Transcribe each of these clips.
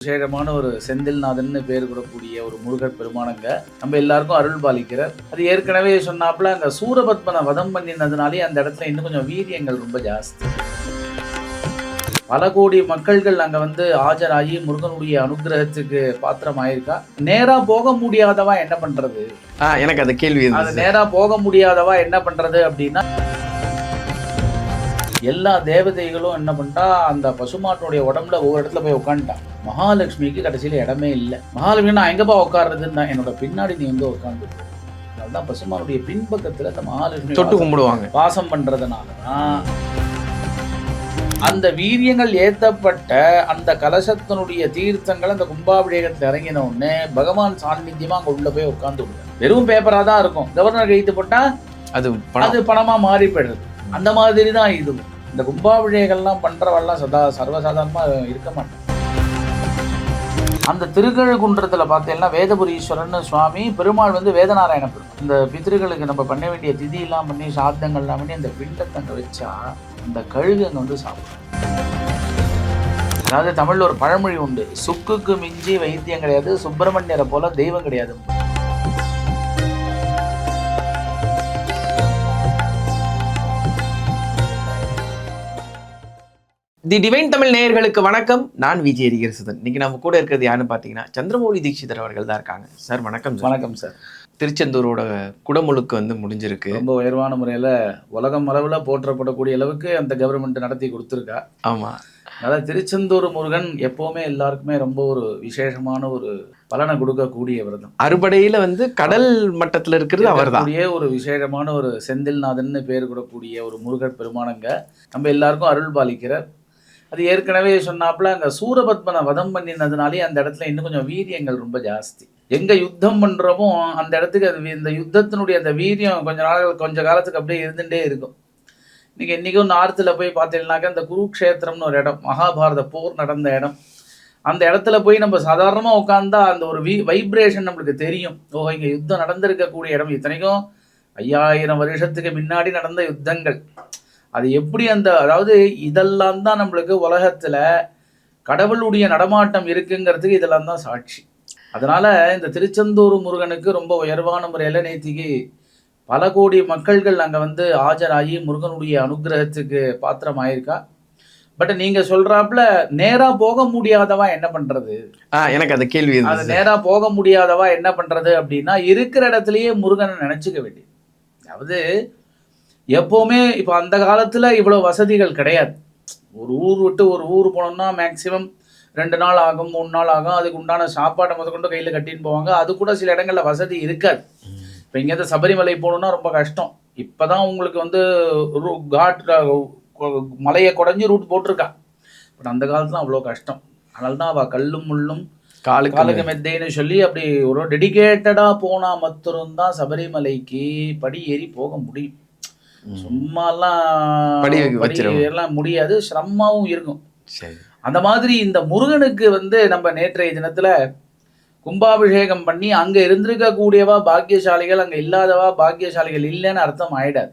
விசேஷமான ஒரு செந்தில்நாதன் பேர் கூடக்கூடிய ஒரு முருகர் பெருமானங்க. நம்ம எல்லாருக்கும் அருள் பாலிக்கிறார் அது ஏற்கனவே சொன்னாப்புல அங்க சூரபத்மனை வதம் பண்ணினதுனாலே அந்த இடத்துல இன்னும் கொஞ்சம் வீரியங்கள் ரொம்ப ஜாஸ்தி. பல கோடி மக்கள்கள் அங்க வந்து ஆஜராகி முருகனுடைய அனுகிரகத்துக்கு பாத்திரம் ஆயிருக்கா நேரா போக முடியாதவா என்ன பண்றது? ஆ எனக்கு அந்த கேள்வி அது இருந்தது நேரா போக முடியாதவா என்ன பண்றது அப்படின்னா எல்லா தேவதைகளும் என்ன பண்ணிட்டா அந்த பசுமாட்டினுடைய உடம்புல ஒவ்வொரு இடத்துல போய் உட்காந்துட்டான் மகாலட்சுமிக்கு கடைசியில இடமே இல்லை. மகாலட்சுமி நான் எங்கப்பா உட்காருறதுன்னா என்னோட பின்னாடி நீ வந்து உட்காந்து அதுதான் பசுமானுடைய பின்பக்கத்துல இந்த மகாலட்சுமி தொட்டு கும்பிடுவாங்க. வாசம் பண்றதுனால தான். அந்த வீரியங்கள் ஏத்தப்பட்ட அந்த கலசத்தினுடைய தீர்த்தங்கள் அந்த கும்பாபிஷேகத்தில் இறங்கின உடனே பகவான் சாநித்தியமா அங்க உள்ள போய் உட்கார்ந்து விடுவார். வெறும் பேப்பரா தான் இருக்கும். கவர்னர் கைத்து போட்டா அது அது பணமா மாறி போயிடுது. அந்த மாதிரி தான் இது இந்த கும்பாபிஷேகம்லாம் பண்றவெல்லாம் சதா சர்வசாதாரணமா இருக்க மாட்டாங்க. அந்த திருக்கழுகுன்றத்துல பார்த்தீங்கன்னா வேதபுரீஸ்வரன் சுவாமி பெருமாள் வந்து வேதநாராயண பெருமாள் இந்த பித்திருக்களுக்கு நம்ம பண்ண வேண்டிய திதியெல்லாம் பண்ணி சாத்தங்கள்லாம் பண்ணி அந்த பிண்டத்தங்க வச்சா அந்த கழுகு அங்க வந்து சாப்பிடும். அதாவது தமிழில் ஒரு பழமொழி உண்டு. சுக்குக்கு மிஞ்சி வைத்தியம் கிடையாது சுப்பிரமணியரை போல தெய்வம் கிடையாது. தி டிவைன் தமிழ் நேயர்களுக்கு வணக்கம். நான் விஜய் அரிகரசுதன் இன்னைக்கு நம்ம கூட இருக்கிறது யாருன்னு பார்த்தீங்கன்னா சந்திரமௌலி தீட்சிதர் அவர்கள் தான் இருக்காங்க. சார் வணக்கம் வணக்கம் சார் திருச்செந்தூரோட குடமுழுக்கு வந்து முடிஞ்சிருக்கு. ரொம்ப உயர்வான முறையில் உலகம் அளவில் போற்றப்படக்கூடிய அளவுக்கு அந்த கவர்மெண்ட் நடத்தி கொடுத்துருக்கா. ஆமா. அதாவது திருச்செந்தூர் முருகன் எப்போவுமே எல்லாருக்குமே ரொம்ப ஒரு விசேஷமான ஒரு பலனை கொடுக்கக்கூடியவர் தான். அறுபடையில வந்து கடல் மட்டத்துல இருக்கிறது அவர்தான். கூடிய ஒரு விசேஷமான ஒரு செந்தில்நாதன் பேர் கூடக்கூடிய ஒரு முருகர் பெருமானங்க. நம்ம எல்லாருக்கும் அருள் பாலிக்கிறார் அது ஏற்கனவே சொன்னாப்புல அங்கே சூரபத்மனை வதம் பண்ணினதுனாலே அந்த இடத்துல இன்னும் கொஞ்சம் வீரியங்கள் ரொம்ப ஜாஸ்தி. எங்க யுத்தம் பண்றோமோ அந்த இடத்துக்கு அது இந்த யுத்தத்தினுடைய அந்த வீரியம் கொஞ்ச நாள் கொஞ்ச காலத்துக்கு அப்படியே இருந்துட்டே இருக்கும். இன்னைக்கு இன்னைக்கும் நார்த்தில் போய் பார்த்தீங்கன்னாக்கா இந்த குருக்ஷேத்திரம்னு ஒரு இடம் மகாபாரத போர் நடந்த இடம். அந்த இடத்துல போய் நம்ம சாதாரணமாக உட்காந்தா அந்த ஒரு வி வைப்ரேஷன் நம்மளுக்கு தெரியும். ஓ இங்கே யுத்தம் நடந்திருக்கக்கூடிய இடம் இத்தனைக்கும் ஐயாயிரம் வருஷத்துக்கு முன்னாடி நடந்த யுத்தங்கள். அது எப்படி அந்த அதாவது இதெல்லாம் தான் நம்மளுக்கு உலகத்துல கடவுளுடைய நடமாட்டம் இருக்குங்கிறதுக்கு இதெல்லாம் தான் சாட்சி. அதனால இந்த திருச்செந்தூர் முருகனுக்கு ரொம்ப உயர்வான முறையில் நேத்திக்கு பல கோடி மக்கள்கள் அங்கே வந்து ஆஜராகி முருகனுடைய அனுகிரகத்துக்கு பாத்திரம் ஆயிருக்கா பட் நீங்க சொல்றாப்புல நேரா போக முடியாதவா என்ன பண்றது? எனக்கு அந்த கேள்வி அது நேரா போக முடியாதவா என்ன பண்றது அப்படின்னா இருக்கிற இடத்துலயே முருகனை நினைச்சுக்க வேண்டியது. அதாவது எப்பவுமே இப்போ அந்த காலத்துல இவ்வளவு வசதிகள் கிடையாது. ஒரு ஊர் விட்டு ஒரு ஊர் போனோம்னா மேக்சிமம் ரெண்டு நாள் ஆகும் மூணு நாள் ஆகும். அதுக்கு உண்டான சாப்பாடை முதற்கொண்டு கையில் கட்டின்னு போவாங்க. அது கூட சில இடங்கள்ல வசதி இருக்காது. இப்போ இங்கேருந்து சபரிமலை போகணுன்னா ரொம்ப கஷ்டம். இப்போதான் உங்களுக்கு வந்து ரூ- காட் மலையை குடஞ்சி ரூட் போட்டிருக்கா. பட் அந்த காலத்துல அவ்வளோ கஷ்டம். அதனால தான் அவள் கல்லும் முள்ளும் காலுக்கு காலுக்கு மெத்தைன்னு சொல்லி அப்படி ஒரு டெடிகேட்டடா போனா மட்டும்தான் சபரிமலைக்கு படி ஏறி போக முடியும். சும்மாலாம். எல்லாம் முடியாது சிரமமாவும் இருக்கும். அந்த மாதிரி இந்த முருகனுக்கு வந்து நம்ம நேற்றைய தினத்துல கும்பாபிஷேகம் பண்ணி அங்க இருந்திருக்க கூடியவா பாக்கியசாலிகள் அங்க இல்லாதவா பாக்கியசாலிகள் இல்லைன்னு அர்த்தம் ஆயிடாது.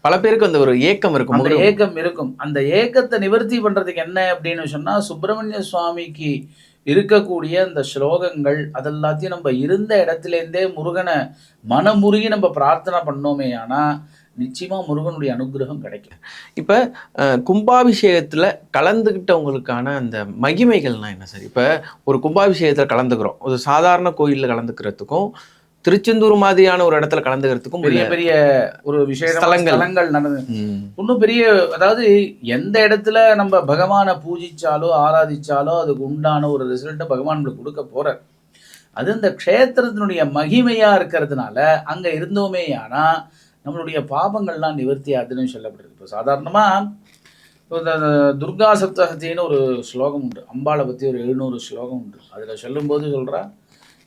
பல பேருக்கு அந்த ஒரு ஏக்கம் இருக்கும் அந்த. ஏக்கம் இருக்கும். அந்த ஏக்கத்தை நிவர்த்தி பண்றதுக்கு என்ன அப்படின்னு சொன்னா சுப்பிரமணிய சுவாமிக்கு இருக்கக்கூடிய அந்த ஸ்லோகங்கள் அதெல்லாத்தையும் நம்ம இருந்த இடத்துல இருந்தே முருகனை மனமுருகி நம்ம பிரார்த்தனை பண்ணோமே ஆனா நிச்சயமா முருகனுடைய அனுகிரகம் கிடைக்கும் இப்ப அஹ், கும்பாபிஷேகத்துல கலந்துக்கிட்டவங்களுக்கான அந்த மகிமைகள்னா என்ன சார் இப்ப ஒரு கும்பாபிஷேகத்துல கலந்துக்கிறோம் ஒரு சாதாரண கோயில்ல கலந்துக்கிறதுக்கும் திருச்செந்தூர் மாதிரியான ஒரு இடத்துல கலந்துக்கிறதுக்கும் பெரிய பெரிய ஒரு விசேஷ ஸ்தலங்கள். ஸ்தலங்கள் நடந்து ம். இன்னும் பெரிய அதாவது எந்த இடத்துல நம்ம பகவானை பூஜிச்சாலோ ஆராதிச்சாலோ அதுக்கு உண்டான ஒரு ரிசல்ட்டை பகவான் நம்மளுக்கு கொடுக்க போறார் அது இந்த க்ஷேத்திரத்தினுடைய மகிமையா இருக்கிறதுனால அங்க இருந்தோமே ஆனா நம்மளுடைய பாபங்கள்லாம் நிவர்த்தி ஆகுதுன்னு சொல்லப்படுது. இப்போ சாதாரணமாக இப்போ இந்த துர்கா சப்தகத்தின்னு ஒரு ஸ்லோகம் உண்டு. அம்பாளை பற்றி ஒரு எழுநூறு ஸ்லோகம் உண்டு. அதில் சொல்லும்போது சொல்கிறா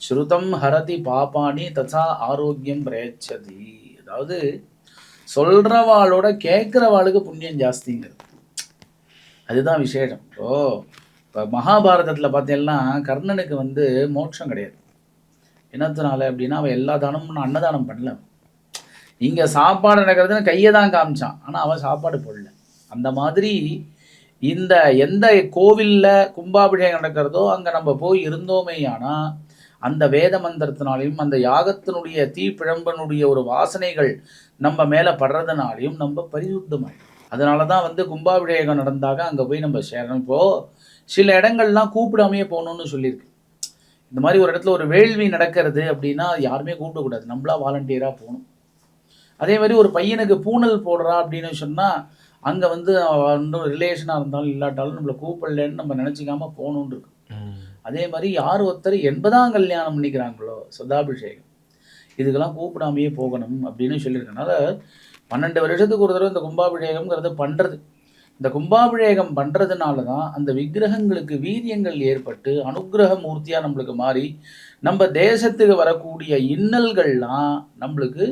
ஸ்ருதம் ஹரதி பாபாணி ததா ஆரோக்கியம் பிரேச்சதி அதாவது சொல்கிறவாளோட கேட்குறவாளுக்கு புண்ணியம் ஜாஸ்திங்கிறது. அதுதான் விசேஷம். இப்போ இப்போ மகாபாரதத்தில் பார்த்தீங்கன்னா கர்ணனுக்கு வந்து மோட்சம் கிடையாது. என்னத்தினால அப்படின்னா அவன் எல்லா தானமும் அன்னதானம் பண்ணல இங்கே சாப்பாடு நடக்கிறதுன்னு கையை தான் காமிச்சான். ஆனால் அவன் சாப்பாடு போடல. அந்த மாதிரி இந்த எந்த கோவில்ல கும்பாபிஷேகம் நடக்கிறதோ அங்கே நம்ம போய் இருந்தோமே ஆனால் அந்த வேத மந்திரத்தினாலையும் அந்த யாகத்தினுடைய தீப்பிழம்பனுடைய ஒரு வாசனைகள் நம்ம மேலே படுறதுனாலையும் நம்ம பரிசுத்தமாயிடும் அதனால தான் வந்து கும்பாபிஷேகம் நடந்தாக அங்கே போய் நம்ம சேரணும். இப்போது சில இடங்கள்லாம் கூப்பிடாமையே போகணும்னு சொல்லியிருக்கு. இந்த மாதிரி ஒரு இடத்துல ஒரு வேள்வி நடக்கிறது அப்படின்னா யாருமே கூப்பிடக்கூடாது. நம்மளா வாலண்டியராக போகணும். அதே மாதிரி ஒரு பையனுக்கு பூணல் போடுறா அப்படின்னு சொன்னால் அங்கே வந்து வந்து ரிலேஷனாக இருந்தாலும் இல்லாட்டாலும் நம்மளை கூப்பிடலன்னு நம்ம நினச்சிக்காம போகணுன்னு இருக்கு. அதே மாதிரி யார் ஒருத்தர் எண்பதாம் கல்யாணம் பண்ணிக்கிறாங்களோ சதாபிஷேகம் இதுக்கெல்லாம் கூப்பிடாமையே போகணும் அப்படின்னு சொல்லியிருக்கனால பன்னெண்டு வருஷத்துக்கு ஒரு தடவை இந்த கும்பாபிஷேகம்ங்கிறது பண்ணுறது இந்த கும்பாபிஷேகம் பண்ணுறதுனால தான் அந்த விக்கிரகங்களுக்கு வீரியங்கள் ஏற்பட்டு அனுக்கிரக மூர்த்தியாக நம்மளுக்கு மாறி நம்ம தேசத்துக்கு வரக்கூடிய இன்னல்கள்லாம் நம்மளுக்கு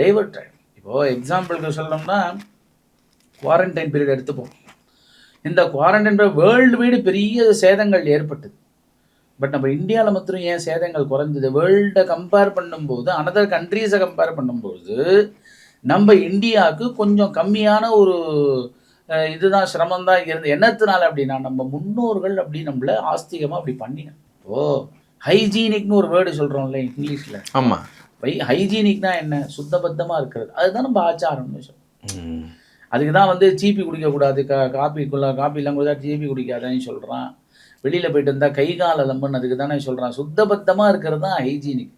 டைவர்ட் ஆகிடும் இப்போது எக்ஸாம்பிளுக்கு சொல்லணும்னா குவாரண்டைன் பீரியட் எடுத்துப்போம். இந்த குவாரண்டைன் வேர்ல்டு வீடு பெரிய சேதங்கள் ஏற்பட்டது. பட் நம்ம இந்தியாவில் மாத்திரம் ஏன் சேதங்கள் குறைஞ்சது? வேர்ல்டை கம்பேர் பண்ணும்போது அனதர் கண்ட்ரீஸை கம்பேர் பண்ணும்போது நம்ம இந்தியாவுக்கு கொஞ்சம் கம்மியான ஒரு இதுதான் சிரமம் தான் இருந்து என்னத்தினால அப்படின்னா நம்ம முன்னோர்கள் அப்படி நம்மளை ஆஸ்திகமாக அப்படி பண்ணினோம் ஓ ஹைஜீனிக்னு ஒரு வேர்டு சொல்கிறோம்ல இங்கிலீஷில்? ஆமாம் வை ஹைஜீனிக்னா என்ன? சுத்தபத்தமாக இருக்கிறது. அதுதான் நம்ம ஆச்சாரம்னு சொல்றோம். அதுக்கு தான் வந்து சீப்பி குடிக்கக்கூடாது. கா காப்பிக்குள்ள காப்பிலாம் கொடுத்தா சீப்பி குடிக்காதன்னு சொல்கிறான் வெளியில் போயிட்டு இருந்தால் கை கால் அலம்புன்னு அதுக்கு தானே சொல்கிறான் சுத்தபத்தமாக இருக்கிறது தான் ஹைஜீனிக்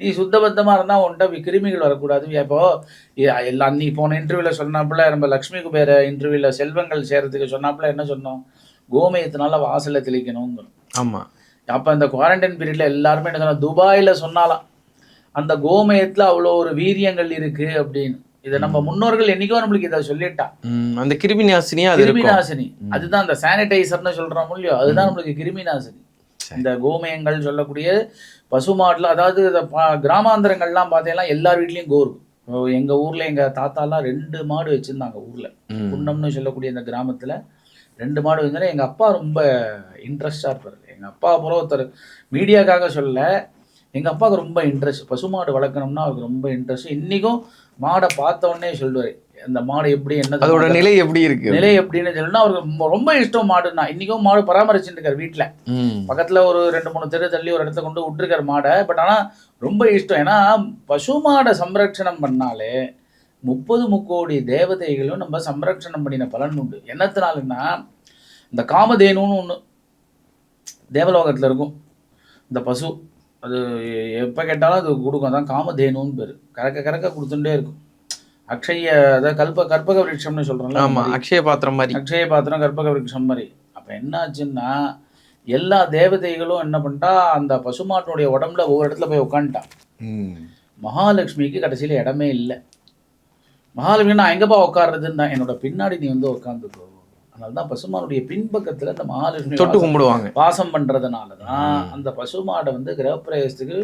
நீ சுத்தபத்தமாக இருந்தால் உன்ட்ட கிருமிகள் வரக்கூடாது. இப்போ எ- எல்லாம் அன்னைக்கு போன இன்டர்வியூவில் சொன்னாப்புல நம்ம லக்ஷ்மி குபேர இன்டர்வியூவில் செல்வங்கள் சேர்றதுக்கு சொன்னாப்புல என்ன சொன்னோம்? கோமயத்தினால வாசல்ல தெளிக்கணுங்கிறோம் ஆமா. அப்போ இந்த குவாரண்டைன் பீரியட்ல எல்லாருமே என்ன சொன்னா துபாயில் சொன்னாலாம். அந்த கோமயத்தில் அவ்வளோ ஒரு வீரியங்கள் இருக்கு அப்படின்னு. இதை நம்ம முன்னோர்கள் என்னைக்கோ நம்மளுக்கு இதை சொல்லிட்டா. அந்த கிருமி நாசினியா அது கிருமி நாசினி அதுதான் அந்த சானிடைசர்னு சொல்றோம் இல்லையோ அதுதான் நம்மளுக்கு கிருமி நாசினி. இந்த கோமயங்கள் சொல்லக்கூடிய பசுமாடுல அதாவது இந்த கிராமாந்தரங்கள்லாம் பார்த்தீங்கன்னா எல்லார் வீட்லயும் கோ இருக்கும். இப்போ எங்க ஊர்ல எங்க தாத்தாலாம் ரெண்டு மாடு வச்சிருந்தாங்க ஊர்ல. குன்னம்னு சொல்லக்கூடிய இந்த கிராமத்துல ரெண்டு மாடு வந்தாலும் எங்க அப்பா ரொம்ப இன்ட்ரெஸ்டா இருப்பாரு. எங்க அப்பா போல ஒருத்தர் மீடியாக்காக சொல்ல எங்க அப்பாவுக்கு ரொம்ப இன்ட்ரெஸ்ட் பசுமாடு வளர்க்கணும்னா அவருக்கு ரொம்ப இன்ட்ரெஸ்ட் இன்னைக்கும் மாடை பார்த்த உடனே சொல்லுவாரு அந்த மாடு எப்படி என்ன அதோட நிலை எப்படி இருக்கு? நிலை எப்படின்னு சொல்லணும்னா அவருக்கு ரொம்ப- இஷ்டம் மாடுன்னா இன்னைக்கும் மாடு பராமரிச்சுட்டு இருக்காரு வீட்டுல. பக்கத்துல ஒரு ரெண்டு மூணு தெரு தள்ளி ஒரு இடத்துல கொண்டு விட்டுருக்காரு மாடை. பட் ஆனா ரொம்ப இஷ்டம். ஏன்னா பசு மாடை சம்ரட்சணம் பண்ணாலே முப்பது முக்கோடி தேவதைகளும் நம்ம சம்ரட்சணம் பண்ணின பலன் உண்டு. என்னத்தினாலுன்னா இந்த காமதேனுன்னு ஒன்று தேவலோகத்துல இருக்கும். இந்த பசு அது எப்போ கேட்டாலும் அது கொடுக்கும். அதான் காமதேனுன்னு பேர். கறக்க கறக்க கொடுத்துட்டே இருக்கும். அக்ஷய அதாவது கல்ப கற்பக விருட்சம்னு சொல்கிறோம்ல ஆமா அக்ஷய பாத்திரம் மாதிரி. அக்ஷய பாத்திரம் கற்பக விருட்சம் மாதிரி. அப்போ என்னாச்சுன்னா எல்லா தேவதைகளும் என்ன பண்ணிட்டா அந்த பசுமாட்டினுடைய உடம்புல ஒவ்வொரு இடத்துல போய் உட்காந்துட்டான் ம். மகாலட்சுமிக்கு கடைசியில் இடமே இல்லை. மகாலட்சுமி நான் எங்கப்பா உட்கார்றதுன்னா என்னோட பின்னாடி நீ வந்து உட்காந்துக்கோ அதனால தான் பசுமானுடைய பின்பக்கத்துல இந்த மகாலட்சுமி தொட்டு கும்பிடுவாங்க. வாசம் பண்றதுனால தான் அந்த பசுமாடை வந்து கிரகப்பிரவேசத்துக்கு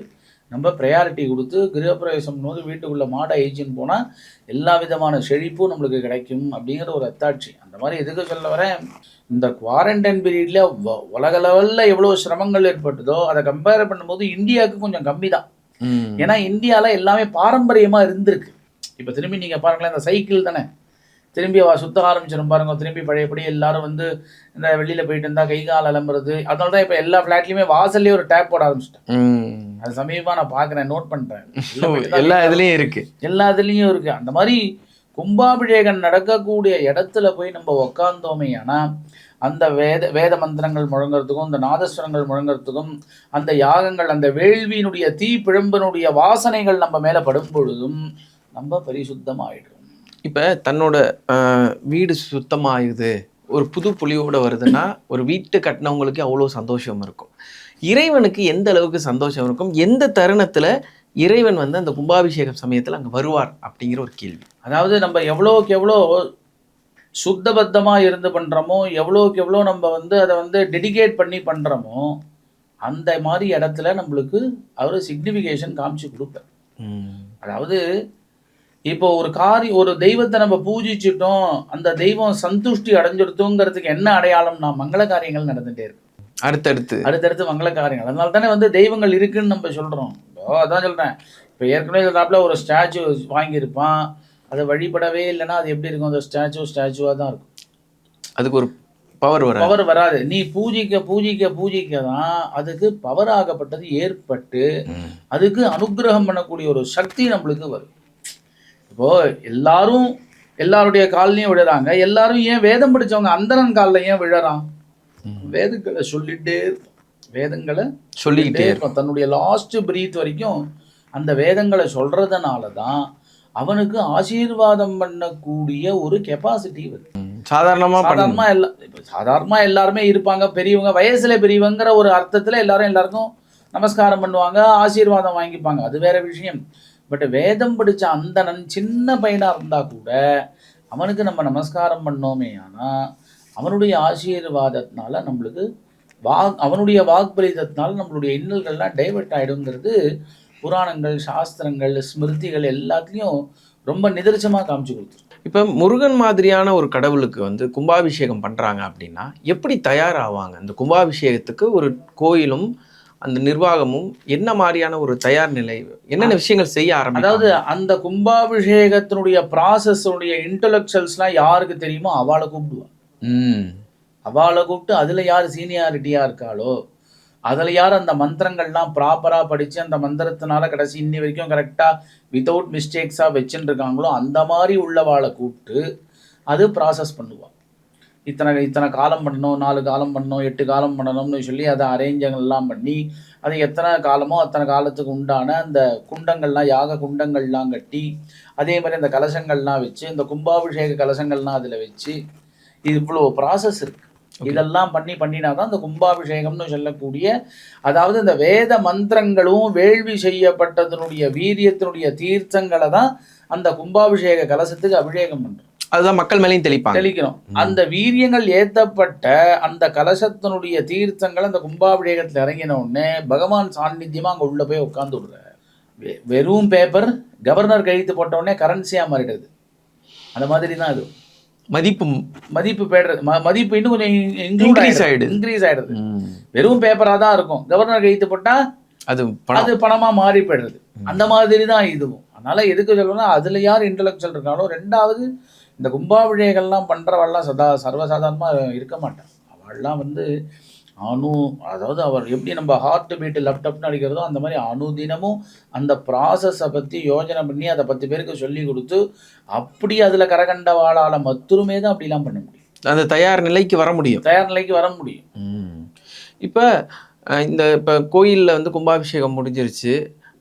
நம்ம ப்ரையாரிட்டி கொடுத்து கிரகப்பிரவேசம் போது வீட்டுக்குள்ள மாடை ஐச்சின்னு போனா எல்லா விதமான செழிப்பும் நம்மளுக்கு கிடைக்கும் அப்படிங்கிற ஒரு அத்தாட்சி. அந்த மாதிரி எதுக்கு சொல்ல வரேன்? இந்த குவாரண்டைன் பீரியட்ல உலக லெவல்ல எவ்வளவு சிரமங்கள் ஏற்பட்டதோ அதை கம்பேர் பண்ணும்போது இந்தியாவுக்கு கொஞ்சம் கம்மி தான். ஏன்னா இந்தியால எல்லாமே பாரம்பரியமா இருந்திருக்கு. இப்ப திரும்பி நீங்க பாருங்களேன் இந்த சைக்கிள் தானே. திரும்பி அவ சுத்த ஆரம்பிச்சிடும் பாருங்க திரும்பி பழையபடி எல்லாரும் வந்து இந்த வெளியில போயிட்டு இருந்தா கை கால் அலம்புறது. அதனால தான் இப்ப எல்லா ஃபிளாட்லயுமே வாசல்லயே ஒரு டேப் போட ஆரம்பிச்சிட்டேன். அது சமீபமா நான் பாக்குறேன் நோட் பண்றேன். ஓ, எல்லா இதுலயும் இருக்கு. எல்லா இதுலயும் இருக்கு. அந்த மாதிரி கும்பாபிஷேகம் நடக்கக்கூடிய இடத்துல போய் நம்ம உக்காந்தோமே ஆனா அந்த வேத வேத மந்திரங்கள் முழங்குறதுக்கும் இந்த நாதஸ்வரங்கள் முழங்குறதுக்கும் அந்த யாகங்கள் அந்த வேள்வியினுடைய தீ பிழம்பினுடைய வாசனைகள் நம்ம மேல படும் பொழுதும் நம்ம பரிசுத்தமாயிடும். இப்ப தன்னோட ஆஹ், வீடு சுத்தமாகுது ஒரு புது புலியோட வருதுன்னா ஒரு வீட்டு கட்டினவங்களுக்கு அவ்வளோ சந்தோஷம் இருக்கும். இறைவனுக்கு எந்த அளவுக்கு சந்தோஷம் இருக்கும்? எந்த தருணத்துல இறைவன் வந்து அந்த கும்பாபிஷேகம் சமயத்துல அங்க வருவார் அப்படிங்கிற ஒரு கேள்வி. அதாவது நம்ம எவ்வளோக்கு எவ்வளோ சுத்தபத்தமா இருந்து பண்றோமோ எவ்வளோக்கு எவ்வளோ நம்ம வந்து அதை வந்து டெடிகேட் பண்ணி பண்றோமோ அந்த மாதிரி இடத்துல நம்மளுக்கு அவர் சிக்னிஃபிகேஷன் காமிச்சு கொடுப்பார். அதாவது இப்போ ஒரு காரி ஒரு தெய்வத்தை நம்ம பூஜிச்சிட்டோம் அந்த தெய்வம் சந்துஷ்டி அடைஞ்சிடுத்துங்கிறதுக்கு என்ன அடையாளம்னா மங்கள காரியங்கள் நடந்துட்டே இருக்கு. அடுத்தடுத்து. அடுத்தடுத்து மங்கள காரியங்கள். அதனால தானே வந்து தெய்வங்கள் இருக்குன்னு நம்ம சொல்றோம். அதான் சொல்றேன். இப்போ ஏற்கனவே சொல்றாப்புல ஒரு ஸ்டாச்சு வாங்கியிருப்பான். அதை வழிபடவே இல்லைன்னா அது எப்படி இருக்கும்? அந்த ஸ்டாச்சு ஸ்டாச்சுவாக தான் இருக்கும். அதுக்கு ஒரு பவர் வர பவர் வராது. நீ பூஜிக்க பூஜிக்க பூஜிக்க தான் அதுக்கு பவர் ஆகப்பட்டது ஏற்பட்டு அதுக்கு அனுக்கிரகம் பண்ணக்கூடிய ஒரு சக்தி நம்மளுக்கு வரும். இப்போ எல்லாரும் எல்லாருடைய கால்லையும் விழுறாங்க. எல்லாரும் ஏன் வேதம் படிச்சவங்க அந்தரன் காலில் ஏன் விழறான்? வேதங்களை சொல்லிட்டே வேதங்களை சொல்லிக்கிட்டே இருப்பான் தன்னுடைய லாஸ்ட் பிரீத் வரைக்கும் அந்த வேதங்களை சொல்றதுனால தான் அவனுக்கு ஆசீர்வாதம் பண்ணக்கூடிய ஒரு கெப்பாசிட்டி வருது. ம். சாதாரணமா பண்ண. சாதாரணமா எல்லா இப்ப சாதாரணமா எல்லாருமே இருப்பாங்க. பெரியவங்க வயசுல பெரியவங்கிற ஒரு அர்த்தத்துல எல்லாரும் எல்லாருக்கும் நமஸ்காரம் பண்ணுவாங்க ஆசீர்வாதம் வாங்கிப்பாங்க. அது வேற விஷயம். பட் வேதம் படித்த அந்த நன் சின்ன பையனாக இருந்தால் கூட அவனுக்கு நம்ம நமஸ்காரம் பண்ணோமே ஆனால் அவனுடைய ஆசீர்வாதத்தினால நம்மளுக்கு வாக் அவனுடைய வாக்பலிதத்தினால நம்மளுடைய இன்னல்கள்லாம் டைவெர்ட் ஆகிடுங்கிறது புராணங்கள் சாஸ்திரங்கள் ஸ்மிருதிகள் எல்லாத்துலேயும் ரொம்ப நிதர்சமாக காமிச்சு கொடுத்துரு இப்போ முருகன் மாதிரியான ஒரு கடவுளுக்கு வந்து கும்பாபிஷேகம் பண்ணுறாங்க அப்படின்னா எப்படி தயாராவாங்க? இந்த கும்பாபிஷேகத்துக்கு ஒரு கோயிலும் அந்த நிர்வாகமும் என்ன மாதிரியான ஒரு தயார் நிலை என்னென்ன விஷயங்கள் செய்ய ஆரம்பிக்கும்? அதாவது அந்த கும்பாபிஷேகத்தினுடைய ப்ராசஸுடைய இன்டலெக்சுவல்ஸ்லாம் யாருக்கு தெரியுமோ அவளை கூப்பிடுவா ம். அவளை கூப்பிட்டு அதில் யார் சீனியாரிட்டியாக இருக்காளோ அதில் யார் அந்த மந்திரங்கள்லாம் ப்ராப்பராக படித்து அந்த மந்திரத்தினால கடைசி இன்னி வரைக்கும் கரெக்டாக வித்தவுட் மிஸ்டேக்ஸாக வச்சுட்டு இருக்காங்களோ அந்த மாதிரி உள்ளவாளை கூப்பிட்டு அது ப்ராசஸ் பண்ணுவாள் இத்தனை இத்தனை காலம் பண்ணணும் நாலு காலம் பண்ணணும் எட்டு காலம் பண்ணணும்னு சொல்லி அதை அரேஞ்சங்கள்லாம் பண்ணி அது எத்தனை காலமோ அத்தனை காலத்துக்கு உண்டான அந்த குண்டங்கள்லாம் யாக குண்டங்கள்லாம் கட்டி அதே மாதிரி அந்த கலசங்கள்லாம் வச்சு இந்த கும்பாபிஷேக கலசங்கள்லாம் அதில் வச்சு இது இவ்வளோ ப்ராசஸ் இருக்கு இதெல்லாம் பண்ணி பண்ணினா தான் இந்த கும்பாபிஷேகம்னு சொல்லக்கூடிய அதாவது இந்த வேத மந்திரங்களும் வேள்வி செய்யப்பட்டதனுடைய வீரியத்தினுடைய தீர்த்தங்களை தான் அந்த கும்பாபிஷேக கலசத்துக்கு அபிஷேகம் பண்றோம். அதுதான் மக்கள் மேலேயும் தெளிப்பாங்க. தெளிக்கிறோம் அந்த வீரியங்கள் ஏத்தப்பட்ட அந்த கலசத்தினுடைய தீர்த்தங்கள் அந்த கும்பாபிஷேகத்தில் இறங்கின உடனே பகவான் சாநித்தியமா அங்க உள்ள போய் உட்காந்து விடுற வெறும் பேப்பர் கவர்னர் கையெழுத்து போட்ட உடனே கரன்சியா மாறிடுது. அந்த மாதிரி தான் இது. மதிப்பு மதிப்பு பேடுறது மதிப்பு இன்னும் கொஞ்சம் இன்க்ரீஸ் ஆயிடுது. இன்க்ரீஸ் ஆயிடுது. ம். வெறும் பேப்பரா தான் இருக்கும். கவர்னர் கையெழுத்து போட்டா அது பணம். அது பணமா மாறி போயிடுறது அந்த மாதிரி தான் இதுவும். அதனால எதுக்கு சொல்லணும்னா அதுல யார் இன்டலெக்சுவல் இருக்கானோ ரெண்டாவது இந்த கும்பாபிஷேகம்லாம் பண்றவள்லாம் சதா சர்வசாதாரணமா இருக்க மாட்டான் அவள்லாம் வந்து அணு அதாவது அவர் எப்படி நம்ம ஹார்ட் பீட் லேப்டாப்னு அடிக்கிறதோ அந்த மாதிரி அணுதினமும் அந்த ப்ராசஸை பற்றி யோஜனை பண்ணி அதை பத்து பேருக்கு சொல்லி கொடுத்து அப்படி அதில் கரகண்ட வாழால மட்டுமே தான் அப்படிலாம் பண்ண முடியும். அந்த தயார் நிலைக்கு வர முடியும். தயார் நிலைக்கு வர முடியும். இப்ப இந்த இப்ப கோயில்ல வந்து கும்பாபிஷேகம் முடிஞ்சிருச்சு.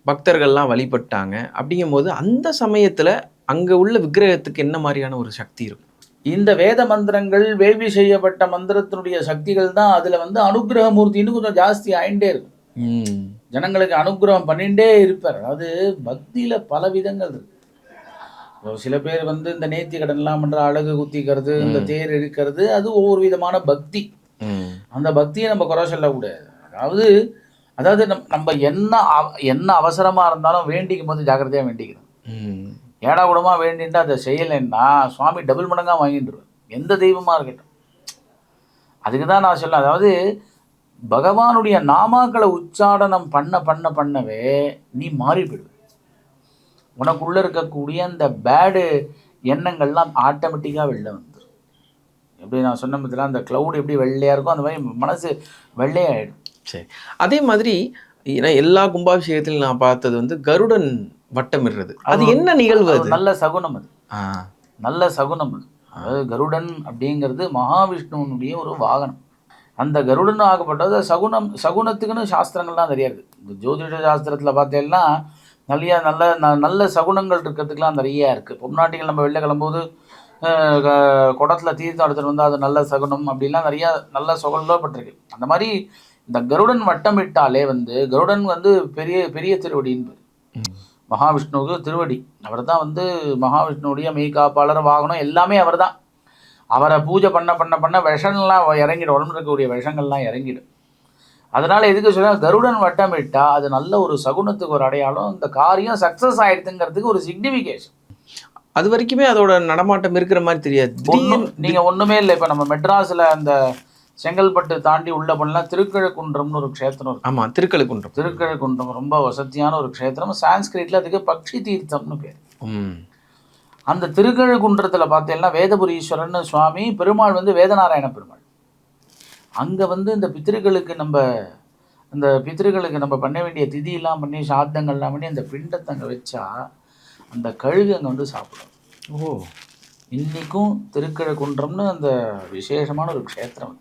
பக்தர்கள்லாம் வழிபட்டாங்க. அப்படிங்கும்போது அந்த சமயத்துல அங்க உள்ள விக்கிரகத்துக்கு என்ன மாதிரியான ஒரு சக்தி இருக்கும்? இந்த வேத மந்திரங்கள் வேள்வி செய்யப்பட்ட மந்திரத்தினுடைய சக்திகள் தான் அதுல வந்து அனுக்கிரக மூர்த்தின்னு கொஞ்சம் ஜாஸ்தி ஆயிண்டே இருக்கும். ஜனங்களுக்கு அனுக்கிரகம் பண்ணிட்டே இருப்பார். அதாவது பக்தியில பல விதங்கள் இருக்கு. சில பேர் வந்து இந்த நேர்த்தி கடன்லாம் பண்ற அழகு குத்திக்கிறது இந்த தேர் இழுக்கிறது அது ஒவ்வொரு விதமான பக்தி. அந்த பக்தியை நம்ம குறை சொல்லக்கூடாது. அதாவது அதாவது நம் நம்ம என்ன என்ன அவசரமா இருந்தாலும் வேண்டிக்கும் போது ஜாக்கிரதையா வேண்டிக்கணும். ஏடா கூடமா வேண்டின்ட்டு அதை செய்யலைன்னா சுவாமி டபுள் மடங்காக வாங்கிட்டுருவார் எந்த தெய்வமாக இருக்கட்டும். அதுக்கு தான் நான் சொல்ல அதாவது பகவானுடைய நாமாக்களை உச்சாடனம் பண்ண பண்ண பண்ணவே நீ மாறி போயிடுவ உனக்குள்ளே இருக்கக்கூடிய அந்த பேடு எண்ணங்கள்லாம் ஆட்டோமேட்டிக்காக வெளில வந்துடும் எப்படி நான் சொன்ன பத்தில அந்த க்ளவுட் எப்படி வெள்ளையாக இருக்கோ அந்த மாதிரி மனசு வெள்ளையாகிடும் சரி. அதே மாதிரி ஏன்னா எல்லா கும்பாபிஷேகத்திலும் நான் பார்த்தது வந்து கருடன் வட்டமிடுறது. அது என்ன நிகழ்வு அது? நல்ல சகுனம் அது. நல்ல சகுனம் அது. அதாவது கருடன் அப்படிங்கிறது மகாவிஷ்ணுவனுடைய ஒரு வாகனம். அந்த கருடன் ஆகப்பட்டது சகுனம் சகுனத்துக்குன்னு சாஸ்திரங்கள்லாம் நிறைய இருக்குது இந்த ஜோதிட சாஸ்திரத்தில் பார்த்தேன்னா நிறைய நல்ல நல்ல சகுனங்கள் இருக்கிறதுக்குலாம் நிறைய இருக்குது பொம்நாட்டிகள் நம்ம வெளில கிளம்பும்போது அஹ், க- குடத்துல தீர்த்தம் எடுத்துகிட்டு வந்தால் அது நல்ல சகுனம் அப்படிலாம் நிறைய நல்ல சொல்லப்பட்டிருக்கு அந்த மாதிரி இந்த கருடன் வட்டமிட்டாலே வந்து கருடன் வந்து பெரிய பெரிய திருவடின்னு. மகாவிஷ்ணுவுக்கு திருவடி. அவர் தான் வந்து மகாவிஷ்ணுவுடைய மெய்காப்பாளர் வாகனம் எல்லாமே அவர் தான் அவரை பூஜை பண்ண பண்ண பண்ண விஷம்லாம் இறங்கிடும். உடம்புல இருக்கக்கூடிய விஷங்கள்லாம் இறங்கிடும். அதனால எதுக்கு சொல்ல கருடன் வட்டமிட்டா அது நல்ல ஒரு சகுனத்துக்கு ஒரு அடையாளம். இந்த காரியம் சக்ஸஸ் ஆயிடுதுங்கிறதுக்கு ஒரு சிக்னிஃபிகேஷன் அது வரைக்குமே அதோட நடமாட்டம் இருக்கிற மாதிரி தெரியாது. ஒன்றும் திடீர்னு நீங்க ஒண்ணுமே இல்லை. இப்போ நம்ம மெட்ராஸ்ல அந்த செங்கல்பட்டு தாண்டி உள்ள பண்ணலாம். திருக்கழுக்குன்றம்னு ஒரு க்ஷேத்திரம் இருக்கு. ஆமா திருக்கழுக்குன்றம். திருக்கழுக்குன்றம் ரொம்ப வசதியான ஒரு க்ஷேத்திரம். சான்ஸ்கிரிட்ல அதுக்கு பக்ஷி தீர்த்தம்னு பேர். அந்த திருக்கழுக்குன்றத்துல பார்த்தீங்கன்னா வேதபுரீஸ்வரன் சுவாமி பெருமாள் வந்து வேதநாராயண பெருமாள். அங்கே வந்து இந்த பித்திருக்களுக்கு நம்ம அந்த பித்திருக்களுக்கு நம்ம பண்ண வேண்டிய திதியெல்லாம் பண்ணி சாத்தங்கள்லாம் பண்ணி அந்த பிண்டத்தை அங்கே வச்சா அந்த கழுகு அங்கே வந்து சாப்பிடும். ஓ. இன்றைக்கும் திருக்கழுக்குன்றம்னு அந்த விசேஷமான ஒரு க்ஷேத்திரம்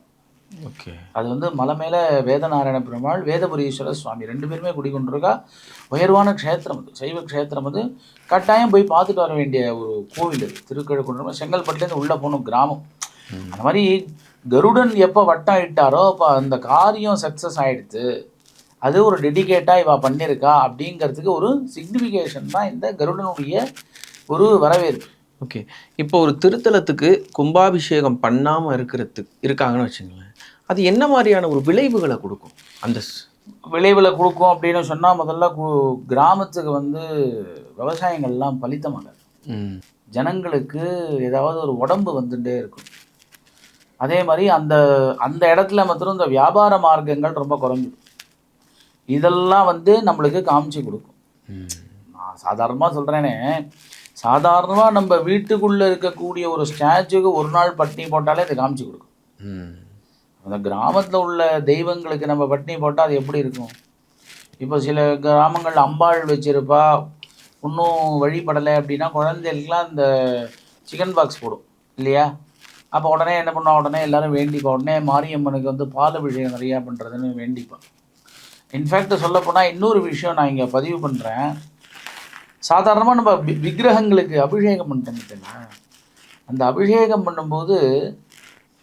அது. ஓகே. அது வந்து மலை மேலே வேதநாராயண பெருமாள் வேதபுரீஸ்வரர் சுவாமி. ரெண்டு பேருமே குடிக்கொண்டிருக்கா உயர்வான க்ஷேத்திரம் அது. சைவ க்ஷேத்திரம் அது. கட்டாயம் போய் பார்த்துட்டு வர வேண்டிய ஒரு கோவில் அது. திருக்கழுக்குன்றம் செங்கல்பட்டுலேருந்து உள்ளே போகணும் கிராமம். அந்த மாதிரி கருடன் எப்போ வட்டம் இட்டாரோ அப்போ அந்த காரியம் சக்ஸஸ் ஆயிடுத்து. அது ஒரு டெடிகேட்டாக இவ பண்ணியிருக்கா அப்படிங்கிறதுக்கு ஒரு சிக்னிஃபிகேஷன் தான் இந்த கருடனுடைய ஒரு வரவேற்பு. ஓகே இப்போ ஒரு திருத்தலத்துக்கு கும்பாபிஷேகம் பண்ணாமல் இருக்கிறதுக்கு இருக்காங்கன்னு வச்சுங்களேன். அது என்ன மாதிரியான ஒரு விளைவுகளை கொடுக்கும்? அந்த விளைவில் கொடுக்கும் அப்படின்னு சொன்னால் முதல்ல கு- கிராமத்துக்கு வந்து விவசாயங்கள்லாம் பலித்தமாகாது ஜனங்களுக்கு ஏதாவது ஒரு உடம்பு வந்துட்டே இருக்கும். அதே மாதிரி அந்த அந்த இடத்துல மாத்திரம் இந்த வியாபார மார்க்கங்கள் ரொம்ப குறைஞ்சிடும். இதெல்லாம் வந்து நம்மளுக்கு காமிச்சு கொடுக்கும். நான் சாதாரணமாக சொல்கிறேனே சாதாரணமாக நம்ம வீட்டுக்குள்ளே இருக்கக்கூடிய ஒரு ஸ்டாச்சுக்கு ஒரு நாள் பட்டினி போட்டாலே இது காமிச்சு கொடுக்கும். அந்த கிராமத்தில் உள்ள தெய்வங்களுக்கு நம்ம பட்டினி போட்டால் அது எப்படி இருக்கும்? இப்போ சில கிராமங்கள் அம்பாள் வச்சிருப்பா. இன்னும் வழிபடலை அப்படின்னா குழந்தைகளுக்குலாம் இந்த சிக்கன் பாக்ஸ் போடும். இல்லையா? அப்போ உடனே என்ன பண்ணுவா உடனே எல்லாரும் வேண்டிப்பா. உடனே மாரியம்மனுக்கு வந்து பால் அபிஷேகம் நிறையா பண்ணுறதுன்னு வேண்டிப்பா. இன்ஃபேக்ட் சொல்லப்போனால் இன்னொரு விஷயம் நான் இங்கே பதிவு பண்ணுறேன் சாதாரணமாக நம்ம விக்கிரகங்களுக்கு அபிஷேகம் பண்ணிட்டோம் அந்த அபிஷேகம் பண்ணும்போது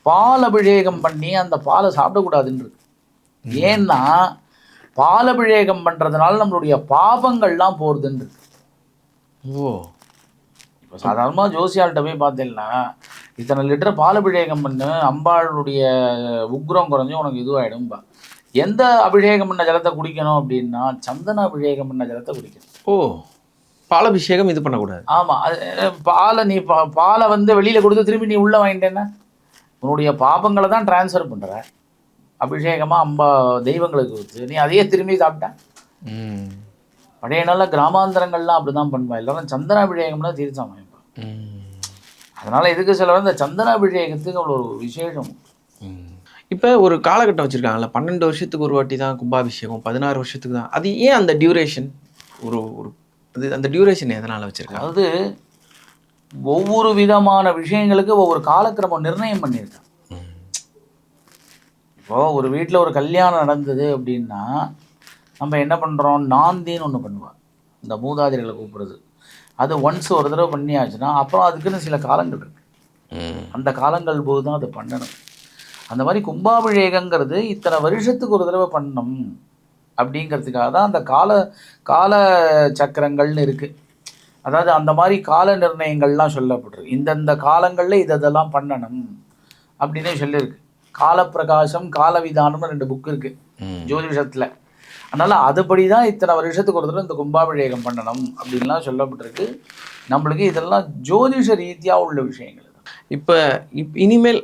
பால் அபிஷேகம் பண்ணி அந்த பாலை சாப்பிடக்கூடாதுன்னு இருக்கு ஏன்னா பால் அபிஷேகம் பண்ணுறதுனால நம்மளுடைய பாபங்கள்லாம் போகிறதுன்னு இருக்கு ஓ. இப்போ சாதாரணமாக ஜோசியாள்கிட்ட போய் பார்த்தீங்கன்னா இத்தனை லிட்டர் பால் அபிஷேகம் பண்ணு அம்பாளுடைய உக்ரம் குறைஞ்சி உனக்கு இதுவாகிடும்பா எந்த அபிஷேகம் பண்ண ஜலத்தை குடிக்கணும் அப்படின்னா சந்தன அபிஷேகம் பண்ண ஜலத்தை குடிக்கணும். ஓ. பாலாபிஷேகம் இது பண்ணக்கூடாது. ஆமாம் அது பாலை நீ பா பாலை வந்து வெளியில் கொடுத்து திரும்பி நீ உள்ளே வாங்கிட்டேன்னா உன்னுடைய பாபங்களை தான் ட்ரான்ஸ்ஃபர் பண்ணுற அபிஷேகமாக அம்பா தெய்வங்களுக்கு கொடுத்து நீ அதையே திரும்பி சாப்பிட்ட? பழைய நாளில் கிராமாந்தரங்கள்லாம் அப்படி தான் பண்ணுவா எல்லாரும் சந்தன அபிஷேகம்னா தீர்த்தம் ம். அதனால் இதுக்கு சில இந்த சந்தன அபிஷேகத்துக்கு அவ்வளோ ஒரு விசேஷம். இப்போ ஒரு காலகட்டம் வச்சுருக்காங்கல்ல பன்னெண்டு வருஷத்துக்கு ஒரு வாட்டி தான் கும்பாபிஷேகம் பதினாறு வருஷத்துக்கு தான் அது ஏன் அந்த டியூரேஷன் ஒரு ஒரு அது அந்த டியூரேஷன் எதனால் வச்சுருக்காங்க? அதாவது ஒவ்வொரு விதமான விஷயங்களுக்கு ஒவ்வொரு காலக்கிரமம் நிர்ணயம் பண்ணியிருக்காங்க. இப்போ ஒரு வீட்டில் ஒரு கல்யாணம் நடந்தது அப்படின்னா நம்ம என்ன பண்ணுறோம் நாந்தின்னு ஒன்று பண்ணுவோம் இந்த மூதாதைகளை கூப்பிடுறது. அது ஒன்ஸ் ஒரு தடவை பண்ணியாச்சுன்னா அப்புறம் அதுக்குன்னு சில காலங்கள் இருக்கு. அந்த காலங்கள் போது தான் அதை பண்ணணும். அந்த மாதிரி கும்பாபிஷேகங்கிறது இத்தனை வருஷத்துக்கு ஒரு தடவை பண்ணணும். அப்படிங்கிறதுக்காக தான் அந்த கால கால சக்கரங்கள்னு இருக்குது அதாவது அந்த மாதிரி கால நிர்ணயங்கள்லாம் சொல்லப்பட்டிருக்கு இந்தந்த காலங்களில் இதெல்லாம் பண்ணணும் அப்படின்னே சொல்லியிருக்கு. காலப்பிரகாசம் காலவிதானம்னு ரெண்டு புக் இருக்குது ஜோதிஷத்தில். அதனால் அதுபடி தான் இத்தனை வருஷத்துக்கு ஒரு தடவை இந்த கும்பாபிஷேகம் பண்ணணும் அப்படின்லாம் சொல்லப்பட்டிருக்கு. நம்மளுக்கு இதெல்லாம் ஜோதிஷ ரீதியாக உள்ள விஷயங்கள் இப்போ இப் இனிமேல்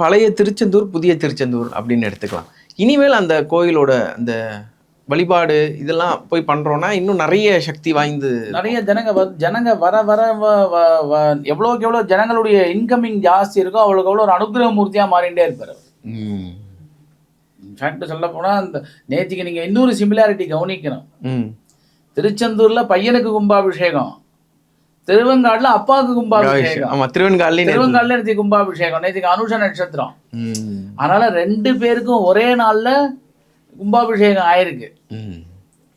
பழைய திருச்செந்தூர் புதிய திருச்செந்தூர் அப்படின்னு எடுத்துக்கலாம். இனிமேல் அந்த கோயிலோட அந்த வழிபாடு இதெல்லாம் போய் பண்றோம்னா இன்னும் நிறைய சக்தி வாய்ந்து நிறைய ஜனங்க வ ஜனங்க வர வர வ- வ- வ- எவ்வளோக்கு எவ்வளோ ஜனங்களுடைய இன்கமிங் ஜாஸ்தி இருக்கோ அவ்வளோக்கு எவ்வளோ ஒரு அனுகிரக மூர்த்தியாக மாறிண்டே இருப்பார் ம். இன்ஃபேக்ட் சொல்ல போனால் அந்த நேத்திக்கு நீங்கள் இன்னொரு சிமிலாரிட்டி கவனிக்கணும். ம். திருச்செந்தூரில் பையனுக்கு கும்பாபிஷேகம். திருவெங்காடுல அப்பாவுக்கு கும்பாபிஷேகம். ஆமா திருவெண்காலே திருவெங்காடுல நேற்றுக்கு கும்பாபிஷேகம். நேற்றுக்கு அனுஷ நட்சத்திரம். அதனால ரெண்டு பேருக்கும் ஒரே நாள்ல கும்பாபிஷேகம் ஆயிருக்கு.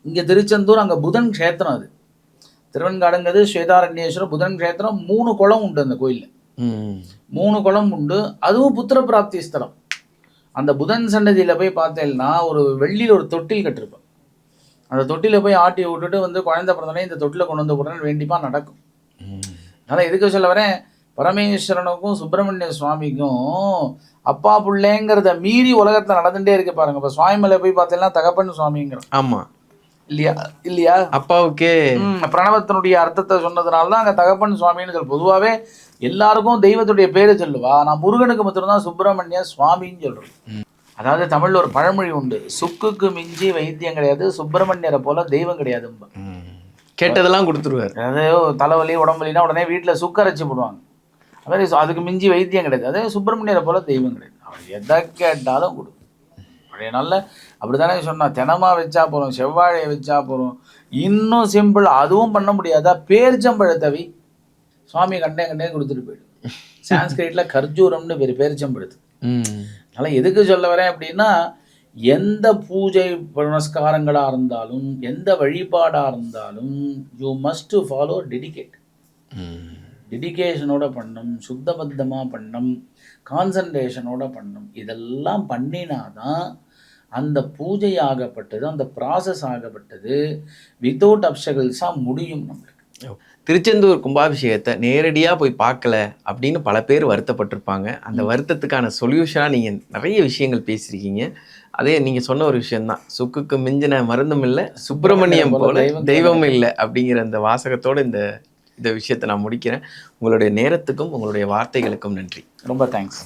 இங்க திருச்செந்தூர் அங்க புதன் க்ஷேத்திரம் அது. திருவெண்காடுங்கிறது ஸ்வேதாரண்யேஸ்வரர் புதன் க்ஷேத்திரம் மூணு குளம் உண்டு அந்த கோயில்ல. மூணு குளம் உண்டு. அதுவும் புத்திர பிராப்தி ஸ்தலம். அந்த புதன் சன்னதியில போய் பார்த்தேன்னா ஒரு வெள்ளியில் ஒரு தொட்டில் கட்டிருப்பேன் அந்த தொட்டில போய் ஆட்டி விட்டுட்டு வந்து குழந்தை பிறந்தோடனே இந்த தொட்டில கொண்டு வந்து உடனே வேண்டிப்பா நடக்கும். அதனால் எதுக்கு சொல்ல வரேன்? பரமேஸ்வரனுக்கும் சுப்பிரமணிய சுவாமிக்கும் அப்பா புள்ளைங்கிறத மீறி உலகத்துல நடந்துட்டே இருக்கு பாருங்க. இப்போ சுவாமி மேலே போய் பார்த்தீங்கன்னா தகப்பன் சுவாமிங்கிறோம் ஆமா. இல்லையா? இல்லையா? அப்பாவுக்கே. பிரணவத்தினுடைய அர்த்தத்தை சொன்னதுனால தான் அங்கே தகப்பன் சுவாமின்னு சொல் பொதுவாகவே எல்லாருக்கும் தெய்வத்துடைய பேரை சொல்லுவா. நான் முருகனுக்கு மட்டும்தான் சுப்பிரமணிய சுவாமின்னு சொல்றேன் அதாவது தமிழ்ல ஒரு பழமொழி உண்டு. சுக்குக்கு மிஞ்சி வைத்தியம் கிடையாது சுப்பிரமணியரை போல தெய்வம் கிடையாதும்பா. கேட்டதெல்லாம் கொடுத்துருவாரு. அதாவது தலைவலி உடம்புலினா உடனே வீட்டில் சுக்கரைச்சி போடுவாங்க. அது அதுக்கு மிஞ்சி வைத்தியம் கிடையாது. அதே சுப்பிரமணியரை போல தெய்வம் கிடையாது. அவர் எதை கேட்டாலும் கொடு. பழைய நல்ல அப்படிதானே சொன்னா தினமா வச்சா போறோம் செவ்வாழையை வச்சா போறோம். இன்னும் சிம்பிள் அதுவும் பண்ண முடியாதா? பேரிச்சம்பழத்தவி சுவாமி கண்டே கண்டே கொடுத்துட்டு போயிடும் சான்ஸ்கிரிட்ல கர்ஜூரம்னு பேர் பேரிச்சம்பழத்து. அதனால் எதுக்கு சொல்ல வரேன் அப்படின்னா எந்த பூஜை புனஸ்காரங்களாக இருந்தாலும் எந்த வழிபாடாக இருந்தாலும் யூ மஸ்ட் ஃபாலோ டெடிகேட் ம் டெடிகேஷனோட பண்ணும் சுத்தபத்தமாக பண்ணும் கான்சன்ட்ரேஷனோட பண்ணும். இதெல்லாம் பண்ணினாதான் அந்த பூஜை ஆகப்பட்டது அந்த ப்ராசஸ் ஆகப்பட்டது வித்தவுட் அப்சகல்ஸாக முடியும் நம்மளுக்கு. திருச்செந்தூர் கும்பாபிஷேகத்தை நேரடியாக போய் பார்க்கல அப்படின்னு பல பேர் வருத்தப்பட்டிருப்பாங்க. அந்த வருத்தத்துக்கான சொல்யூஷனாக நீங்கள் நிறைய விஷயங்கள் பேசியிருக்கீங்க. அதே நீங்கள் சொன்ன ஒரு விஷயம்தான். சுக்குக்கு மிஞ்சின மருந்தும் இல்லை சுப்பிரமணியம் போல தெய்வம் தெய்வம் இல்லை அப்படிங்கிற அந்த வாசகத்தோட இந்த இந்த விஷயத்தை நான் முடிக்கிறேன். உங்களுடைய நேரத்துக்கும் உங்களுடைய வார்த்தைகளுக்கும் நன்றி. ரொம்ப தேங்க்ஸ்